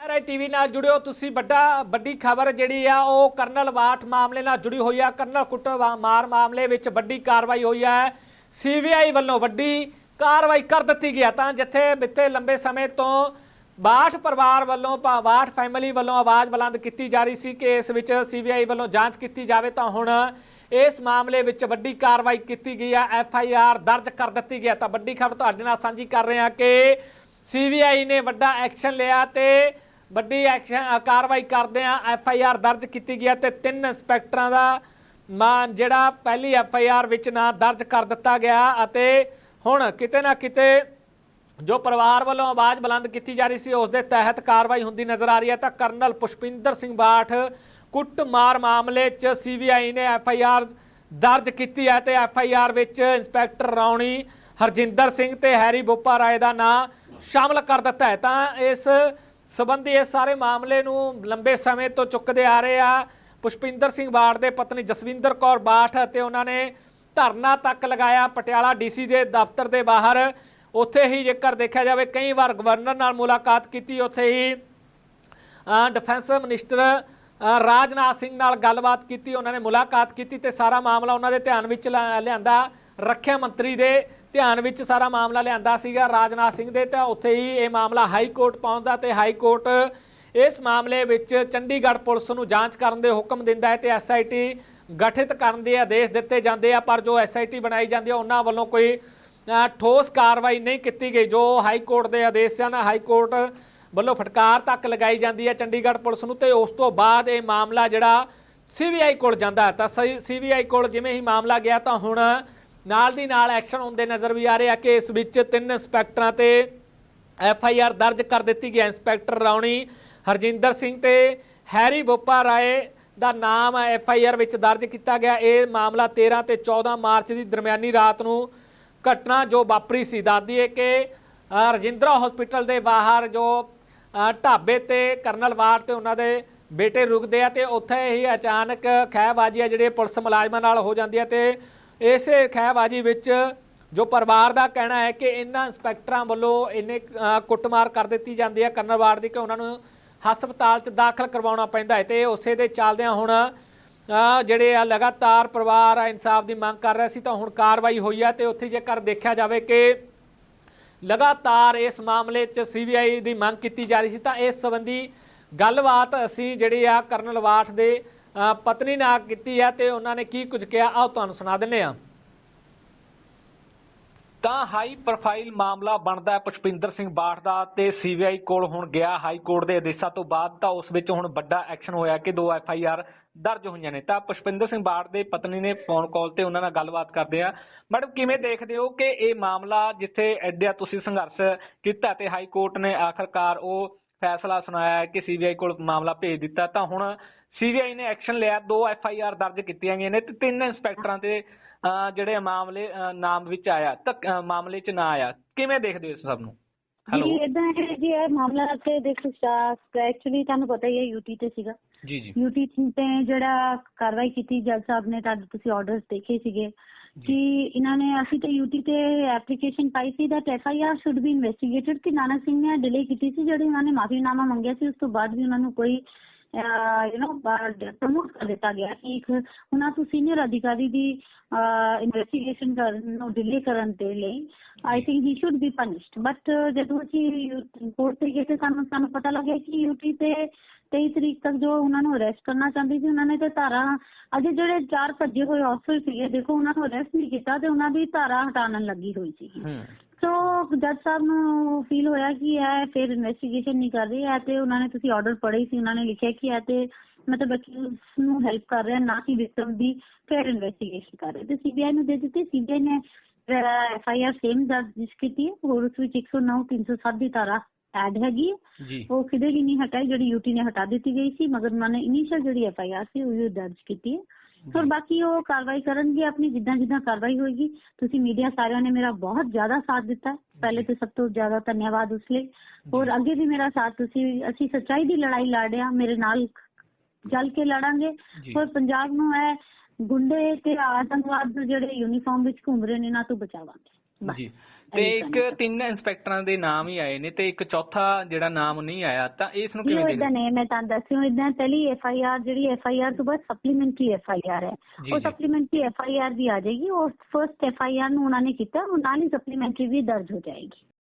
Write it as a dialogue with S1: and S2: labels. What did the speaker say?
S1: ਆਰਆਈ TV ਨਾਲ ਜੁੜਿਓ। ਤੁਸੀਂ ਵੱਡਾ, ਵੱਡੀ ਖਬਰ ਜਿਹੜੀ ਆ, ਉਹ ਕਰਨਲ ਵਾਠ ਮਾਮਲੇ ਨਾਲ ਜੁੜੀ ਹੋਈ ਆ। ਕਰਨਲ ਕੁੱਟ ਮਾਰ ਮਾਮਲੇ ਵਿੱਚ ਵੱਡੀ ਕਾਰਵਾਈ ਹੋਈ ਹੈ ਸੀਬੀਆਈ ਵੱਲੋਂ ਵੱਡੀ ਕਾਰਵਾਈ ਕਰ ਦਿੱਤੀ ਗਿਆ ਤਾਂ ਜਿੱਥੇ ਬਿੱਤੇ ਲੰਬੇ ਸਮੇਂ ਤੋਂ ਬਾਠ ਪਰਿਵਾਰ ਵੱਲੋਂ ਭਾ- ਬਾਠ ਫੈਮਿਲੀ ਵੱਲੋਂ ਆਵਾਜ਼ ਬੁਲੰਦ ਕੀਤੀ ਜਾ ਰਹੀ ਸੀ ਕਿ ਇਸ ਵਿੱਚ ਸੀਬੀਆਈ ਵੱਲੋਂ ਜਾਂਚ ਕੀਤੀ ਜਾਵੇ, ਤਾਂ ਹੁਣ ਇਸ ਮਾਮਲੇ ਵਿੱਚ ਵੱਡੀ ਕਾਰਵਾਈ ਕੀਤੀ ਗਈ ਹੈ ਐਫ ਆਈ ਆਰ ਦਰਜ ਕਰ ਦਿੱਤੀ ਗਿਆ ਤਾਂ ਵੱਡੀ ਖਬਰ ਤੁਹਾਡੇ ਨਾਲ ਸਾਂਝੀ ਕਰ ਰਹੇ ਹਾਂ ਕਿ ਸੀਬੀਆਈ ਨੇ ਵੱਡਾ ਐਕਸ਼ਨ ਲਿਆ ਤੇ ਵੱਡੀ ਐਕਸ਼ਨ ਕਾਰਵਾਈ ਕਰਦੇ ਆ ਐਫ ਆਈ ਆਰ ਦਰਜ ਕੀਤੀ ਗਿਆ ਤੇ ਤਿੰਨ ਇੰਸਪੈਕਟਰਾਂ ਦਾ ਮਾਂ ਜਿਹੜਾ ਪਹਿਲੀ ਐਫ ਆਈ ਆਰ ਵਿੱਚ ਨਾਂ ਦਰਜ ਕਰ ਦਿੱਤਾ ਗਿਆ ਅਤੇ ਹੁਣ ਕਿਤੇ ਨਾ ਕਿਤੇ ਜੋ ਪਰਿਵਾਰ ਵੱਲੋਂ ਆਵਾਜ਼ ਬੁਲੰਦ ਕੀਤੀ ਜਾ ਰਹੀ ਸੀ, ਉਸ ਦੇ ਤਹਿਤ ਕਾਰਵਾਈ ਹੁੰਦੀ ਨਜ਼ਰ ਆ ਰਹੀ ਹੈ। ਤਾਂ ਕਰਨਲ ਪੁਸ਼ਪਿੰਦਰ ਸਿੰਘ ਬਾਠ ਕੁੱਟਮਾਰ ਮਾਮਲੇ 'ਚ ਸੀਬੀਆਈ ਨੇ ਐਫ ਆਈ ਆਰ ਦਰਜ ਕੀਤੀ ਹੈ ਤੇ ਐਫ ਆਈ ਆਰ ਵਿੱਚ ਇੰਸਪੈਕਟਰ ਰੌਣੀ ਹਰਜਿੰਦਰ ਸਿੰਘ ਤੇ ਹੈਰੀ ਬੋਪਾ ਰਾਏ ਦਾ ਨਾਂ ਸ਼ਾਮਲ ਕਰ ਦਿੱਤਾ ਹੈ। ਤਾਂ ਇਸ ਸਬੰਧੀ ਇਸ ਸਾਰੇ ਮਾਮਲੇ ਨੂੰ ਲੰਬੇ ਸਮੇਂ ਤੋਂ ਚੁੱਕਦੇ ਆ ਰਹੇ ਆ। ਪੁਸ਼ਪਿੰਦਰ ਸਿੰਘ ਬਾਠ ਦੇ ਪਤਨੀ ਜਸਵਿੰਦਰ ਕੌਰ ਬਾਠ ਅਤੇ ਉਹਨਾਂ ਨੇ ਧਰਨਾ ਤੱਕ ਲਗਾਇਆ ਪਟਿਆਲਾ ਡੀਸੀ ਦੇ ਦਫ਼ਤਰ ਦੇ ਬਾਹਰ। ਉੱਥੇ ਹੀ ਜੇਕਰ ਦੇਖਿਆ ਜਾਵੇ, ਕਈ ਵਾਰ ਗਵਰਨਰ ਨਾਲ ਮੁਲਾਕਾਤ ਕੀਤੀ। ਉੱਥੇ ਹੀ ਡਿਫੈਂਸ ਮਿਨਿਸਟਰ ਰਾਜਨਾਥ ਸਿੰਘ ਨਾਲ ਗੱਲਬਾਤ ਕੀਤੀ। ਉਹਨਾਂ ਨੇ ਮੁਲਾਕਾਤ ਕੀਤੀ ਤੇ ਸਾਰਾ ਮਾਮਲਾ ਉਹਨਾਂ ਦੇ ਧਿਆਨ ਵਿੱਚ ਲਿਆ- ਲਿਆਂਦਾ। ਰੱਖਿਆ ਮੰਤਰੀ ਦੇ ਧਿਆਨ ਵਿੱਚ ਸਾਰਾ ਮਾਮਲਾ ਲਿਆਂਦਾ ਸੀਗਾ ਰਾਜਨਾਥ ਸਿੰਘ ਦੇ, ਤਾਂ ਉੱਥੇ ਹੀ ਇਹ ਮਾਮਲਾ ਹਾਈ ਕੋਰਟ ਪਹੁੰਚਦਾ ਤੇ ਹਾਈ ਕੋਰਟ ਇਸ ਮਾਮਲੇ ਵਿੱਚ ਚੰਡੀਗੜ੍ਹ ਪੁਲਿਸ ਨੂੰ ਜਾਂਚ ਕਰਨ ਦੇ ਹੁਕਮ ਦਿੰਦਾ ਹੈ ਤੇ ਐਸਆਈਟੀ ਗਠਿਤ ਕਰਨ ਦੇ ਆਦੇਸ਼ ਦਿੱਤੇ ਜਾਂਦੇ ਆ, ਪਰ ਜੋ ਐਸਆਈਟੀ ਬਣਾਈ ਜਾਂਦੀ ਹੈ ਉਹਨਾਂ ਵੱਲੋਂ ਕੋਈ ਠੋਸ ਕਾਰਵਾਈ ਨਹੀਂ ਕੀਤੀ ਗਈ ਜੋ ਹਾਈ ਕੋਰਟ ਦੇ ਆਦੇਸ਼ ਹਨ ਹਾਈ ਕੋਰਟ ਵੱਲੋਂ ਫਟਕਾਰ ਤੱਕ ਲਗਾਈ ਜਾਂਦੀ ਹੈ ਚੰਡੀਗੜ੍ਹ ਪੁਲਿਸ ਨੂੰ ਤੇ ਉਸ ਤੋਂ ਬਾਅਦ ਇਹ ਮਾਮਲਾ ਜਿਹੜਾ ਸੀਬੀਆਈ ਕੋਲ ਜਾਂਦਾ ਹੈ। ਤਾਂ ਸੀਬੀਆਈ ਕੋਲ ਜਿਵੇਂ ਹੀ ਮਾਮਲਾ ਗਿਆ ਤਾਂ ਹੁਣ ਨਾਲ ਦੀ ਨਾਲ ਐਕਸ਼ਨ ਹੁੰਦੇ ਨਜ਼ਰ ਵੀ ਆ ਰਹੇ ਆ ਕਿ ਇਸ ਵਿੱਚ ਤਿੰਨ ਇੰਸਪੈਕਟਰਾਂ ਤੇ ਐਫ ਆਈ ਆਰ ਦਰਜ ਕਰ ਦਿੱਤੀ ਗਈ ਹੈ। ਇੰਸਪੈਕਟਰ ਰੌਣੀ, ਹਰਜਿੰਦਰ ਸਿੰਘ ਤੇ ਹੈਰੀ ਬੋਪਾ ਰਾਏ ਦਾ ਨਾਮ ਐਫ ਆਈ ਆਰ ਵਿੱਚ ਦਰਜ ਕੀਤਾ ਗਿਆ ਇਹ ਮਾਮਲਾ 13 ਤੇ 14 ਮਾਰਚ ਦੀ ਦਰਮਿਆਨੀ ਰਾਤ ਨੂੰ ਘਟਨਾ ਜੋ ਵਾਪਰੀ ਸੀ ਦੱਸਦੀ ਹੈ ਕਿ ਰਜਿੰਦਰਾ ਹਸਪੀਟਲ ਦੇ ਬਾਹਰ ਜੋ ਢਾਬੇ ਤੇ ਕਰਨਲ ਵਾਰ ਤੇ ਉਹਨਾਂ ਦੇ ਬੇਟੇ ਰੁਕਦੇ ਆ ਤੇ ਉੱਥੇ ਹੀ ਅਚਾਨਕ ਖਹਿਬਾਜ਼ੀ ਆ ਜਿਹੜੇ ਪੁਲਿਸ ਮੁਲਾਜ਼ਮਾਂ ਨਾਲ ਹੋ ਜਾਂਦੀ ਹੈ ਤੇ ਇਸੇ ਖਹਿਬਾਜ਼ੀ ਵਿੱਚ ਜੋ ਪਰਿਵਾਰ ਦਾ ਕਹਿਣਾ ਹੈ ਕਿ ਇਹਨਾਂ ਇੰਸਪੈਕਟਰਾਂ ਵੱਲੋਂ ਇੰਨੇ ਕੁੱਟਮਾਰ ਕਰ ਦਿੱਤੀ ਜਾਂਦੀ ਹੈ, ਕਰਨਲ ਵਾਰ ਦੀ ਕਿ ਉਹਨਾਂ ਨੂੰ ਹਸਪਤਾਲ 'ਚ ਦਾਖਲ ਕਰਵਾਉਣਾ ਪੈਂਦਾ ਹੈ ਤੇ ਉਸੇ ਦੇ ਚੱਲਦਿਆਂ ਹੁਣ ਜਿਹੜੇ ਆ ਲਗਾਤਾਰ ਪਰਿਵਾਰ ਇਨਸਾਫ ਦੀ ਮੰਗ ਕਰ ਰਿਹਾ ਸੀ ਤਾਂ ਹੁਣ ਕਾਰਵਾਈ ਹੋਈ ਹੈ ਤੇ ਉੱਥੇ ਜੇਕਰ ਦੇਖਿਆ ਜਾਵੇ ਕਿ ਲਗਾਤਾਰ ਇਸ ਮਾਮਲੇ 'ਚ ਸੀਬੀਆਈ ਦੀ ਮੰਗ ਕੀਤੀ ਜਾ ਰਹੀ ਸੀ ਤਾਂ ਇਸ ਸੰਬੰਧੀ ਗੱਲਬਾਤ ਅਸੀਂ ਜਿਹੜੀ ਆ ਕਰਨਲ ਵਾਠ ਦੇ ਪਤਨੀ ਨਾਲ ਕੀਤੀ ਹੈ ਤੇ ਉਹਨਾਂ ਨੇ ਕੀ ਕੁਝ ਕਿਹਾ? ਆਓ ਤੁਹਾਨੂੰ ਸੁਣਾ ਦਿੰਨੇ ਆ ਤਾਂ ਹਾਈ ਪ੍ਰੋਫਾਈਲ ਮਾਮਲਾ ਬਣਦਾ ਹੈ ਪੁਸ਼ਪਿੰਦਰ ਸਿੰਘ ਬਾਠ ਦਾ ਤੇ ਸੀਬੀਆਈ ਕੋਲ ਹੁਣ ਗਿਆ ਹਾਈ ਕੋਰਟ ਦੇ ਆਦੇਸ਼ਾਂ ਤੋਂ ਬਾਅਦ ਤਾਂ ਉਸ ਵਿੱਚ ਹੁਣ ਵੱਡਾ ਐਕਸ਼ਨ ਹੋਇਆ ਕਿ ਦੋ ਐਫ ਆਈ ਆਰ ਦਰਜ ਹੋਈਆਂ ਨੇ। ਤਾਂ ਪੁਸ਼ਪਿੰਦਰ ਸਿੰਘ ਬਾਠ ਦੇ ਪਤਨੀ ਨੇ ਫੋਨ ਕਾਲ ਤੇ ਉਹਨਾਂ ਨਾਲ ਗੱਲਬਾਤ ਕਰਦੇ ਆ ਮੈਡਮ, ਕਿਵੇਂ ਦੇਖਦੇ ਹੋ ਕਿ ਇਹ ਮਾਮਲਾ ਜਿੱਥੇ ਐਡਿਆ ਤੁਸੀਂ ਸੰਘਰਸ਼ ਕੀਤਾ ਤੇ ਹਾਈ ਕੋਰਟ ਨੇ ਆਖਰਕਾਰ ਉਹ ਫੈਸਲਾ ਸੁਣਾਇਆ ਹੈ ਕਿ ਸੀਬੀਆਈ ਕੋਲ ਮਾਮਲਾ ਭੇਜ ਦਿੱਤਾ, ਤਾਂ ਹੁਣ ਸੀਬੀਆਈ ਨੇ ਐਕਸ਼ਨ ਲਿਆ ਦੋ ਐਫ ਆਈ ਆਰ ਦਰਜ ਕੀਤੀਆਂ ਗਈਆਂ ਨੇ ਤੇ ਤਿੰਨ ਇੰਸਪੈਕਟਰਾਂ ਤੇ ਅਹ ਜਿਹੜੇ ਮਾਮਲੇ ਅਹ ਨਾਮ ਵਿੱਚ ਆਇਆ ਤਾਂ ਅਹ ਮਾਮਲੇ 'ਚ ਨਾ ਆਇਆ। ਕਿਵੇਂ ਦੇਖਦੇ ਹੋ ਇਸ ਸਭ ਨੂੰ? ਹੈਲੋ
S2: ਜੀ ਇਦਾਂ ਹੈ ਜੀ ਇਹ ਮਾਮਲਾ ਤੇ ਦੇਖੋ ਐਕਚੁਅਲੀ ਤੁਹਾਨੂੰ ਪਤਾ ਹੀ ਹੈ ਯੂਟੀ ਤੇ ਸੀਗਾ।
S1: ਜੀ ਜੀ।
S2: ਯੂਟੀ ਤੇ ਜਿਹੜਾ ਕਾਰਵਾਈ ਕੀਤੀ ਜੱਜ ਸਾਹਿਬ ਨੇ ਤਾਂ ਤੁਸੀਂ ਆਰਡਰਸ ਦੇਖੇ ਸੀਗੇ ਕਿ ਇਹਨਾਂ ਨੇ ਅਸੀਂ ਤੇ ਯੂਟੀ ਤੇ ਐਪਲੀਕੇਸ਼ਨ ਪਾਈ ਸੀ that F I R should be investigated ਕਿ ਨਾਨਕ ਸਿੰਘ ਨੇ ਡਿਲੇ ਕੀਤੀ ਸੀ ਜਿਹੜੀ ਉਹਨਾਂ ਨੇ ਮਾਫੀਨਾਮਾ ਮੰਗਿਆ ਸੀ ਉਸ ਤੋਂ ਬਾਅਦ ਵੀ ਉਹਨਾਂ ਨੂੰ ਕੋਈ ਯੂ نو ਪ੍ਰਮੋਟ ਕਰ ਦਿੱਤਾ ਗਿਆ ਕਿ ਇੱਕ ਉਹਨਾਂ ਤੋਂ ਸੀਨੀਅਰ ਅਧਿਕਾਰੀ ਦੀ ਇਨਵੈਸਟੀਗੇਸ਼ਨ ਕਰਨ ਨੂੰ ਡਿਲੇ ਕਰਨ ਦੇ ਲਈ I think he should be punished but ਜਦੋਂ ਅਸੀਂ ਕੋਰਟ ਤੇ ਗਏ ਤੇ ਸਾਨੂੰ ਸਾਨੂੰ ਪਤਾ ਲੱਗਿਆ ਕਿ ਯੂਟੀ ਤੇ 23 ਤਰੀਕ ਤੱਕ ਜੋ ਉਹਨਾਂ ਨੂੰ ਅਰੈਸਟ ਕਰਨਾ ਚਾਹੁੰਦੀ ਸੀ ਉਹਨਾਂ ਨੇ ਤੇ ਧਾਰਾ ਅਜੇ ਜਿਹੜੇ ਚਾਰ ਭੱਜੇ ਹੋਏ ਆਫਸਰ ਸੀਗੇ ਦੇਖੋ ਉਹਨਾਂ ਨੂੰ ਅਰੈਸਟ ਨਹੀਂ ਕੀਤਾ ਤੇ ਉਹਨਾਂ ਦੀ ਧਾਰਾ ਹਟਾਉਣ ਲੱਗੀ ਹੋਈ ਸੀ ਸੋ ਜੱਜ ਸਾਹਿਬ ਨੂੰ ਫੀਲ ਹੋਇਆ ਕਿ ਇਹ ਫਿਰ ਇਨਵੈਸਟੀਗੇਸ਼ਨ ਨਹੀਂ ਕਰ ਰਹੀ ਹੈ ਤੇ ਉਹਨਾਂ ਨੇ ਤੁਸੀਂ ਆਰਡਰ ਪੜ੍ਹੇ ਸੀ ਉਹਨਾਂ ਨੇ ਲਿਖਿਆ ਕਿ ਇਹ ਤੇ ਮਤਲਬ ਅਕਿਊਜ਼ ਨੂੰ ਹੈਲਪ ਕਰ ਰਿਹਾ ਨਾ ਕਿ ਵਿਕਟਮ ਦੀ ਫਿਰ ਇਨਵੈਸਟੀਗੇਸ਼ਨ ਕਰ ਰਹੇ। ਤੇ ਸੀਬੀਆਈ ਨੂੰ ਦੇ ਦਿੱਤੀ ਸੀਬੀਆਈ ਨੇ ਐਫ ਆਈ ਆਰ ਸੇਮ ਦਰਜ ਕੀਤੀ ਹੋਰ ਉਸ ਵਿੱਚ 109 307 ਦੀ ਧਾਰਾ ਐਡ ਹੈਗੀ
S1: ਜੀ।
S2: ਉਹ ਕਿਤੇ ਵੀ ਨਹੀਂ ਹਟਾਈ ਜਿਹੜੀ ਯੂਟੀ ਨੇ ਹਟਾ ਦਿੱਤੀ ਗਈ ਸੀ ਮਗਰ ਉਹਨਾਂ ਨੇ ਇਨੀਸ਼ੀਅਲ ਜਿਹੜੀ ਐਫ ਆਈ ਆਰ ਸੀ ਉਹ ਦਰਜ ਕੀਤੀ ਹੈ। ਫਿਰ ਬਾਕੀ ਉਹ ਕਾਰਵਾਈ ਕਰਨਗੇ ਆਪਣੀ ਜਿੱਦਾਂ ਜਿੱਦਾਂ ਕਾਰਵਾਈ ਹੋਏਗੀ। ਤੁਸੀਂ ਮੀਡੀਆ ਸਾਰਿਆਂ ਨੇ ਮੇਰਾ ਬਹੁਤ ਜ਼ਿਆਦਾ ਸਾਥ ਦਿੱਤਾ। ਪਹਿਲੇ ਤੇ ਸਭ ਤੋਂ ਜ਼ਿਆਦਾ ਧੰਨਵਾਦ ਉਸ ਲਈ। ਔਰ ਅੱਗੇ ਵੀ ਮੇਰਾ ਸਾਥ ਤੁਸੀਂ ਅਸੀਂ ਸੱਚਾਈ ਦੀ ਲੜਾਈ ਲੜ ਰਹੇ ਮੇਰੇ ਨਾਲ ਜਲ ਕੇ ਲੜਾਂਗੇ। ਔਰ ਪੰਜਾਬ ਨੂੰ ਇਹ ਗੁੰਡੇ ਤੇ ਆਤੰਕਵਾਦ ਜਿਹੜੇ ਯੂਨੀਫਾਰਮ ਵਿੱਚ ਘੁੰਮ ਰਹੇ ਨੇ ਇਹਨਾਂ ਤੋਂ ਬਚਾਵਾਂਗੇ।
S1: ਜੀ।
S3: ਤੇ ਇੱਕ ਤਿੰਨ ਇੰਸਪੈਕਟਰਾਂ ਦੇ ਨਾਮ ਹੀ ਆਏ ਨੇ ਤੇ ਇੱਕ ਚੌਥਾ ਜਿਹੜਾ ਨਾਮ ਨਹੀਂ ਆਇਆ ਤਾਂ ਇਸ ਨੂੰ ਕਿਵੇਂ ਦੇਖਦੇ
S2: ਨਹੀਂ ਮੈਂ ਤੁਹਾਨੂੰ ਦੱਸੀ ਹਾਂ ਇਦਾਂ ਪਹਿਲੀ ਐਫ ਆਈ ਆਰ ਜਿਹੜੀ ਐਫ ਆਈ ਆਰ ਤੋਂ ਬਾਅਦ ਸਪਲੀਮੈਂਟਰੀ ਐਫ ਆਈ ਆਰ ਹੈ। ਉਹ। ਸਪਲੀਮੈਂਟਰੀ ਐਫ ਆਈ ਆਰ ਵੀ ਆ ਜਾਏਗੀ ਉਹ ਫਰਸਟ ਐਫ ਆਈ ਆਰ ਨੂੰ ਉਹਨਾਂ ਨੇ ਕੀਤਾ ਉਹ ਨਾਲ ਹੀ ਸਪਲੀਮੈਂਟਰੀ ਵੀ ਦਰਜ ਹੋ ਜਾਏਗੀ।